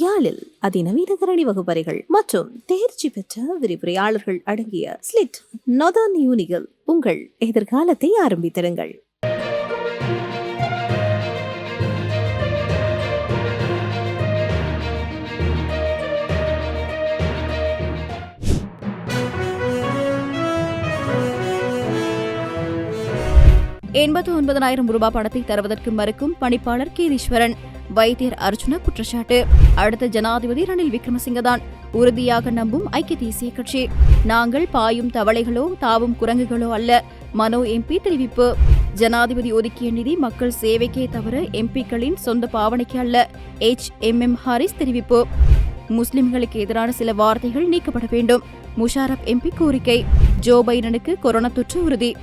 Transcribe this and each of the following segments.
யாழில் அதிநவீன கரணி வகுப்பறைகள் மற்றும் தேர்ச்சி பெற்ற விரிவுரையாளர்கள் அடங்கிய ஸ்லிட் நொதான் யூனிகள் உங்கள் எதிர்காலத்தை ஆரம்பித்திருங்கள் எண்பத்து ஒன்பதனாயிரம் ரூபாய் பணத்தை தருவதற்கு மறுக்கும் பணிப்பாளர் கீரீஸ்வரன். வைத்தியர் அர்ஜுன குற்றச்சாட்டு. அடுத்த ஜனாதிபதி ரணில் விக்ரமசிங்கதான். உறுதியாக நம்பும் ஐக்கிய தேசிய கட்சி. நாங்கள் பாயும் தவளைகளோ தாவும் குரங்குகளோ அல்ல. மனோ எம்பி தெரிவிப்பு. ஜனாதிபதி ஒதுக்கிய நிதி மக்கள் சேவைக்கே தவிர எம்பிக்களின் சொந்த பாவனைக்கு அல்ல. எச். எம். எம். ஹாரிஸ் தெரிவிப்பு. முஸ்லிம்களுக்கு எதிரான சில வார்த்தைகள் நீக்கப்பட வேண்டும். முஷாரப் எம்பி கோரிக்கை. ஜோ பைடனுக்கு கொரோனா தொற்று உறுதி.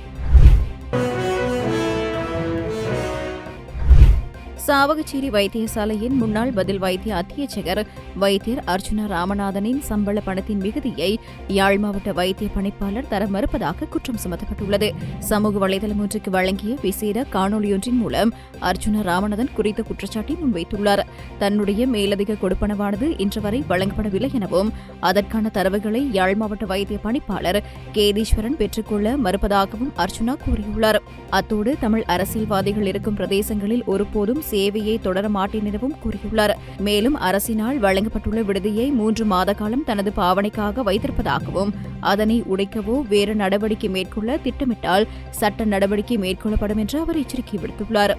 சாவகச்சேரி வைத்தியசாலையின் முன்னாள் பதில் வைத்திய அத்தியட்சகர் வைத்தியர் அர்ஜுனா ராமநாதனின் சம்பள பணத்தின் மிகுதியை யாழ் மாவட்ட வைத்திய பணிப்பாளர் தர மறுப்பதாக குற்றம் சுமத்தப்பட்டுள்ளது. சமூக வலைதளம் ஒன்றுக்கு வழங்கிய விசேட காணொலியொன்றின் மூலம் அர்ஜுனா ராமநாதன் குறித்த குற்றச்சாட்டை முன்வைத்துள்ளார். தன்னுடைய மேலதிக கொடுப்பனவானது இன்று வரை வழங்கப்படவில்லை எனவும் அதற்கான தரவுகளை யாழ் மாவட்ட வைத்திய பணிப்பாளர் கேதீஸ்வரன் பெற்றுக்கொள்ள மறுப்பதாகவும் அர்ஜுனா கூறியுள்ளார். அத்தோடு தமிழ் அரசியல்வாதிகள் இருக்கும் பிரதேசங்களில் ஒருபோதும் சே சேவையை தொடர மாட்டேன் எனவும் கூறியுள்ளார். மேலும் அரசினால் வழங்கப்பட்டுள்ள விடுதியை மூன்று மாத காலம் தனது பாவனைக்காக வைத்திருப்பதாகவும் அதனை உடைக்கவோ வேறு நடவடிக்கை மேற்கொள்ள திட்டமிட்டால் சட்ட நடவடிக்கை மேற்கொள்ளப்படும் என்று அவர் எச்சரிக்கை விடுத்துள்ளார்.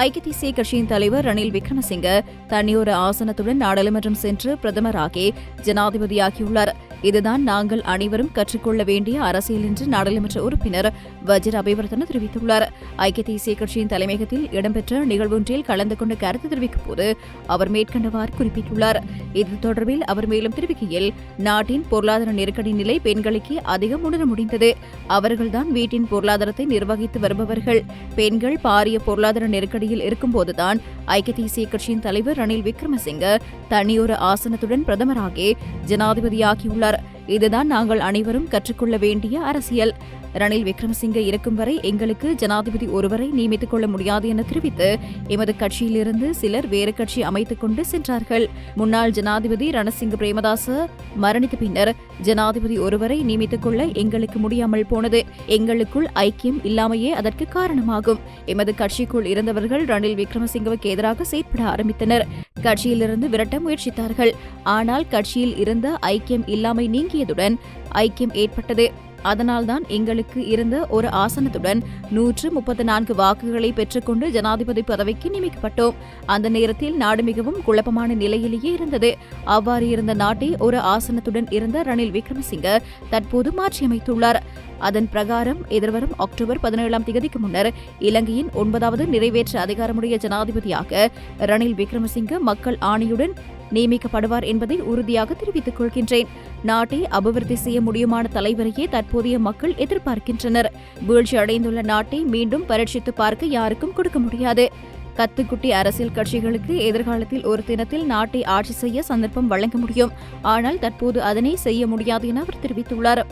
ஐக்கிய தேசிய கட்சியின் தலைவர் ரணில் விக்ரமசிங்க தனியொரு ஆசனத்துடன் நாடாளுமன்றம் சென்று பிரதமராகி ஜனாதிபதியாகியுள்ளார். இதுதான் நாங்கள் அனைவரும் கற்றுக்கொள்ள வேண்டிய அரசியல் என்று நாடாளுமன்ற உறுப்பினர் வஜிர் அபிவர்த்தன தெரிவித்துள்ளார். ஐக்கிய தேசிய கட்சியின் தலைமையகத்தில் இடம்பெற்ற நிகழ்வொன்றில் கலந்து கொண்டு கருத்து தெரிவிக்கும் போது அவர் மேற்கண்டவாறு குறிப்பிட்டுள்ளார். இது தொடர்பில் அவர் மேலும் தெரிவிக்கையில் நாட்டின் பொருளாதார நெருக்கடி நிலை பெண்களுக்கு அதிகம் உணர முடிந்தது. அவர்கள்தான் வீட்டின் பொருளாதாரத்தை நிர்வகித்து வருபவர்கள். பெண்கள் பாரிய பொருளாதார நெருக்கடி பதவியில் இருக்கும்போதுதான் ஐக்கிய தேசிய கட்சியின் தலைவர் ரணில் விக்ரமசிங்க தனியொரு ஆசனத்துடன் பிரதமராகி ஜனாதிபதியாகியுள்ளார். இதுதான் நாங்கள் அனைவரும் கற்றுக்கொள்ள வேண்டிய அரசியல். ரணில் விக்ரமசிங்கே இருக்கும் வரை எங்களுக்கு ஜனாதிபதி ஒருவரை நியமித்துக் கொள்ள முடியாது என தெரிவித்து எமது கட்சியிலிருந்து சிலர் வேறு கட்சி அமைத்துக் கொண்டு சென்றார்கள். முன்னாள் ஜனாதிபதி ரணசிங்க பிரேமதாச மரணித்த பின்னர் ஜனாதிபதி ஒருவரை நியமித்துக் கொள்ள எங்களுக்கு முடியாமல் போனது. எங்களுக்குள் ஐக்கியம் இல்லாமையே அதற்கு காரணமாகும். எமது கட்சிக்குள் இருந்தவர்கள் ரணில் விக்ரமசிங்கவுக்கு எதிராக செயற்பட ஆரம்பித்தனர். கட்சியிலிருந்து விரட்ட முயற்சித்தார்கள். ஆனால் கட்சியில் இருந்த ஐக்கியம் இல்லாமை நீங்கியதுடன் ஐக்கியம் ஏற்பட்டது. அதனால்தான் எங்களுக்கு இருந்த ஒரு ஆசனத்துடன் நூற்று முப்பத்தி நான்கு வாக்குகளை பெற்றுக்கொண்டு ஜனாதிபதி பதவிக்கு நியமிக்கப்பட்டோம். அந்த நேரத்தில் நாடு மிகவும் குழப்பமான நிலையிலேயே இருந்தது. அவ்வாறு இருந்த நாட்டை ஒரு ஆசனத்துடன் இருந்த ரணில் விக்ரமசிங்க தற்போது மாற்றியமைத்துள்ளார். அதன் பிரகாரம் எதிர்வரும் அக்டோபர் பதினேழாம் தேதிக்கு முன்னர் இலங்கையின் ஒன்பதாவது நிறைவேற்ற அதிகாரமுடைய ஜனாதிபதியாக ரணில் விக்ரமசிங்க மக்கள் ஆணையுடன் நியமிக்கப்படுவார் என்பதை உறுதியாக தெரிவித்துக் கொள்கின்றேன். நாட்டை அபிவிருத்தி செய்ய முடியுமான தலைவரையே தற்போதைய மக்கள் எதிர்பார்க்கின்றனர். வீழ்ச்சி அடைந்துள்ள நாட்டை மீண்டும் பரீட்சித்து பார்க்க யாருக்கும் கொடுக்க முடியாது. கத்துக்குட்டி அரசியல் கட்சிகளுக்கு எதிர்காலத்தில் ஒரு தினத்தில் நாட்டை ஆட்சி செய்ய சந்தர்ப்பம் வழங்க முடியும். ஆனால் தற்போது அதனை செய்ய முடியாது என அவர் தெரிவித்துள்ளார்.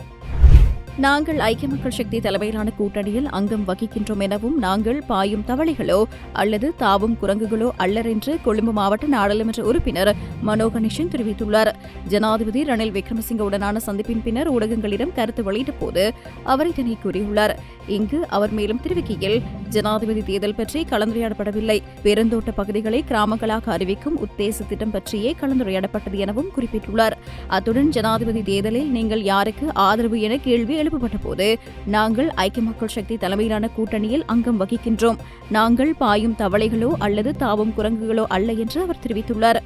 நாங்கள் ஐக்கிய மக்கள் சக்தி தலைமையிலான கூட்டணியில் அங்கம் வகிக்கின்றோம் எனவும் நாங்கள் பாயும் தவளைகளோ அல்லது தாவும் குரங்குகளோ அல்லர் என்று கொழும்பு மாவட்ட நாடாளுமன்ற உறுப்பினர் மனோ கணேசன் தெரிவித்துள்ளார். ஜனாதிபதி ரணில் விக்ரமசிங்கவுடனான சந்திப்பின் பின்னர் ஊடகங்களிடம் கருத்து வெளியிட்ட போது அவர் இதனை கூறியுள்ளார். இங்கு அவர் மேலும் தெரிவிக்கையில் ஜனாதிபதி தேர்தல் பற்றி கலந்துரையாடப்படவில்லை. பெருந்தோட்ட பகுதிகளை கிராமங்களாக அறிவிக்கும் உத்தேச திட்டம் பற்றியே கலந்துரையாடப்பட்டது எனவும் குறிப்பிட்டுள்ளார். அத்துடன் ஜனாதிபதி தேர்தலில் நீங்கள் யாருக்கு ஆதரவு என கேள்வி எழுப்பப்பட்ட போது நாங்கள் ஐக்கிய மக்கள் சக்தி தலைமையிலான கூட்டணியில் அங்கம் வகிக்கின்றோம். நாங்கள் பாயும் தவளைகளோ அல்லது தாவும் குரங்குகளோ அல்ல என்று அவர் தெரிவித்துள்ளார்.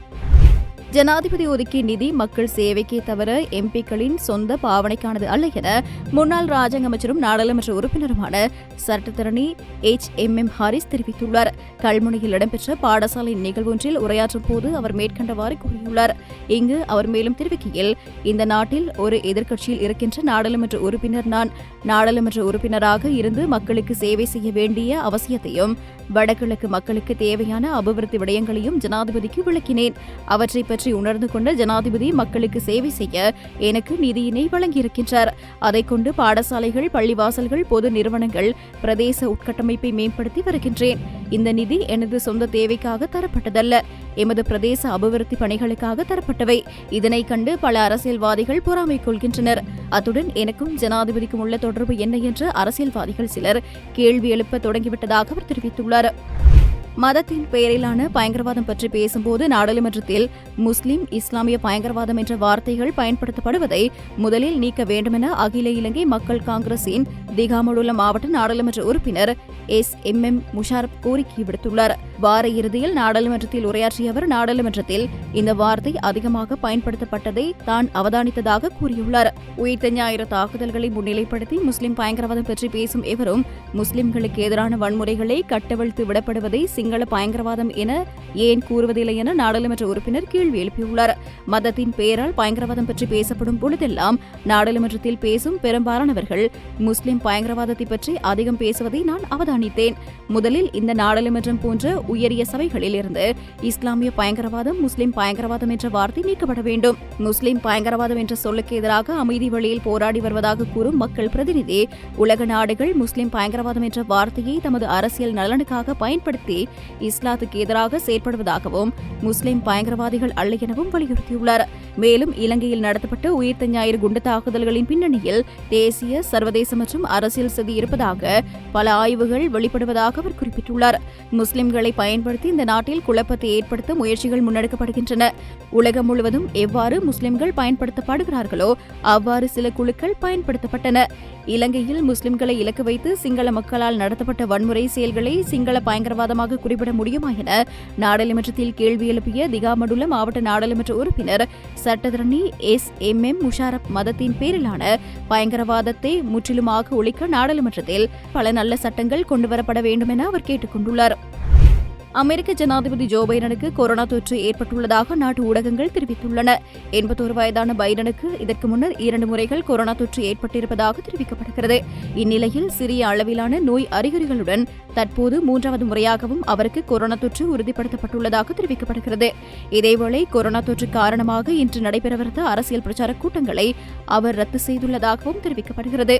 ஜனாதிபதி ஒதுக்கிய நிதி மக்கள் சேவைக்கே தவிர எம்பிக்களின் சொந்த பாவனைக்கானது அல்ல என முன்னாள் ராஜாங்க அமைச்சரும் நாடாளுமன்ற உறுப்பினருமான சட்டத்தரணி எச் எம் எம் ஹாரிஸ் தெரிவித்துள்ளார். கல்முனையில் இடம்பெற்ற பாடசாலை நிகழ்வொன்றில் உரையாற்றும் போது அவர் மேற்கண்டவாறு கூறியுள்ளார். இங்கு அவர் மேலும் தெரிவிக்கையில் இந்த நாட்டில் ஒரு எதிர்க்கட்சியில் இருக்கின்ற நாடாளுமன்ற உறுப்பினர் நான் நாடாளுமன்ற உறுப்பினராக இருந்து மக்களுக்கு சேவை செய்ய வேண்டிய அவசியத்தையும் வடகிழக்கு மக்களுக்கு தேவையான அபிவிருத்தி விடயங்களையும் ஜனாதிபதிக்கு விளக்கினேன். அவற்றை பற்றி உணர்ந்து கொண்ட ஜனாதிபதி மக்களுக்கு சேவை செய்ய எனக்கு நிதியினை வழங்கியிருக்கின்றார். அதை கொண்டு பாடசாலைகள் பள்ளிவாசல்கள் பொது நிறுவனங்கள் பிரதேச உட்கட்டமைப்பை மேம்படுத்தி வருகின்றேன். இந்த நிதி எனது சொந்த தேவைக்காக தரப்பட்டதல்ல. எமது பிரதேச அபிவிருத்தி பணிகளுக்காக தரப்பட்டவை. இதனை கண்டு பல அரசியல்வாதிகள் பொறாமை கொள்கின்றனர். அத்துடன் எனக்கும் ஜனாதிபதிக்கும் உள்ள தொடர்பு என்ன என்று அரசியல்வாதிகள் சிலர் கேள்வி எழுப்ப தொடங்கிவிட்டதாக அவர் தெரிவித்துள்ளார். மதத்தின் பெயரிலான பயங்கரவாதம் பற்றி பேசும்போது நாடாளுமன்றத்தில் முஸ்லிம் இஸ்லாமிய பயங்கரவாதம் என்ற வார்த்தைகள் பயன்படுத்தப்படுவதை முதலில் நீக்க வேண்டுமென அகில இலங்கை மக்கள் காங்கிரசின் திகாமடுள்ள மாவட்ட நாடாளுமன்ற உறுப்பினர் எஸ் எம் எம் முஷாரப் கோரிக்கை விடுத்துள்ளார். வார இறுதியில் நாடாளுமன்றத்தில் உரையாற்றிய அவர் நாடாளுமன்றத்தில் இந்த வார்த்தை அதிகமாக பயன்படுத்தப்பட்டதை தான் அவதானித்ததாக கூறியுள்ளார். உயிர்த்த ஞாயிறு தாக்குதல்களை முன்னிலைப்படுத்தி முஸ்லிம் பயங்கரவாதம் பற்றி பேசும் எவரும் முஸ்லிம்களுக்கு எதிரான வன்முறைகளை கட்டவிழ்த்து விடப்படுவதை சிங்கள பயங்கரவாதம் என ஏன் கூறுவதில்லை என நாடாளுமன்ற உறுப்பினர் கேள்வி எழுப்பியுள்ளார். மதத்தின் பெயரால் பயங்கரவாதம் பற்றி பேசப்படும் பொழுதெல்லாம் நாடாளுமன்றத்தில் பேசும் பெரும்பாலானவர்கள் முஸ்லிம் பயங்கரவாதத்தை பற்றி அதிகம் பேசுவதை நான் அவதானித்தேன். முதலில் இந்த நாடாளுமன்றம் போன்ற உயரிய சபைகளில் இருந்து இஸ்லாமிய பயங்கரவாதம் முஸ்லிம் பயங்கரவாதம் என்ற வார்த்தை நீக்கப்பட வேண்டும். முஸ்லிம் பயங்கரவாதம் என்ற சொல்லுக்கு எதிராக அமைதி வழியில் போராடி வருவதாக கூறும் மக்கள் பிரதிநிதி உலக நாடுகள் முஸ்லிம் பயங்கரவாதம் என்ற வார்த்தையை தமது அரசியல் நலனுக்காக பயன்படுத்தி இஸ்லாத்துக்கு எதிராக செயற்படுவதாகவும் முஸ்லிம் பயங்கரவாதிகள் அல்ல எனவும் வலியுறுத்தியுள்ளார். மேலும் இலங்கையில் நடத்தப்பட்ட உயிர்த்த ஞாயிறு குண்டு தாக்குதல்களின் பின்னணியில் தேசிய சர்வதேச மற்றும் அரசியல் சதி இருப்பதாக பல ஆய்வுகள் வெளிப்படுவதாக அவர் குறிப்பிட்டுள்ளார். முஸ்லிம்களை பயன்படுத்தி இந்த நாட்டில் குழப்பத்தை ஏற்படுத்த முயற்சிகள் முன்னெடுக்கப்படுகின்றன. உலகம் முழுவதும் எவ்வாறு முஸ்லிம்கள் பயன்படுத்தப்படுகிறார்களோ அவ்வாறு சில குழுக்கள் பயன்படுத்தப்பட்டன. இலங்கையில் முஸ்லிம்களை இலக்கு வைத்து சிங்கள மக்களால் நடத்தப்பட்ட வன்முறை செயல்களை சிங்கள பயங்கரவாதமாக குறிப்பிட முடியுமா என நாடாளுமன்றத்தில் கேள்வி எழுப்பிய திகாமடுல மாவட்ட நாடாளுமன்ற உறுப்பினர் சட்டத்தரணி எஸ் எம் எம் முஷாரப் மதத்தின் பேரிலான பயங்கரவாதத்தை முற்றிலுமாக ஒழிக்க நாடாளுமன்றத்தில் பல நல்ல சட்டங்கள் கொண்டுவரப்பட வேண்டும் என அவர் கேட்டுக் கொண்டுள்ளார் அமெரிக்க ஜனாதிபதி ஜோ பைடனுக்கு கொரோனா தொற்று ஏற்பட்டுள்ளதாக நாட்டு ஊடகங்கள் தெரிவித்துள்ளன. எண்பத்தோரு வயதான பைடனுக்கு இதற்கு முன்னர் இரண்டு முறைகள் கொரோனா தொற்று ஏற்பட்டிருப்பதாக தெரிவிக்கப்படுகிறது. இந்நிலையில் சிறிய அளவிலான நோய் அறிகுறிகளுடன் தற்போது மூன்றாவது முறையாகவும் அவருக்கு கொரோனா தொற்று உறுதிப்படுத்தப்பட்டுள்ளதாக தெரிவிக்கப்படுகிறது. இதேவேளை கொரோனா தொற்று காரணமாக இன்று நடைபெறவிருந்த அரசியல் பிரச்சார கூட்டங்களை அவர் ரத்து செய்துள்ளதாகவும் தெரிவிக்கப்படுகிறது.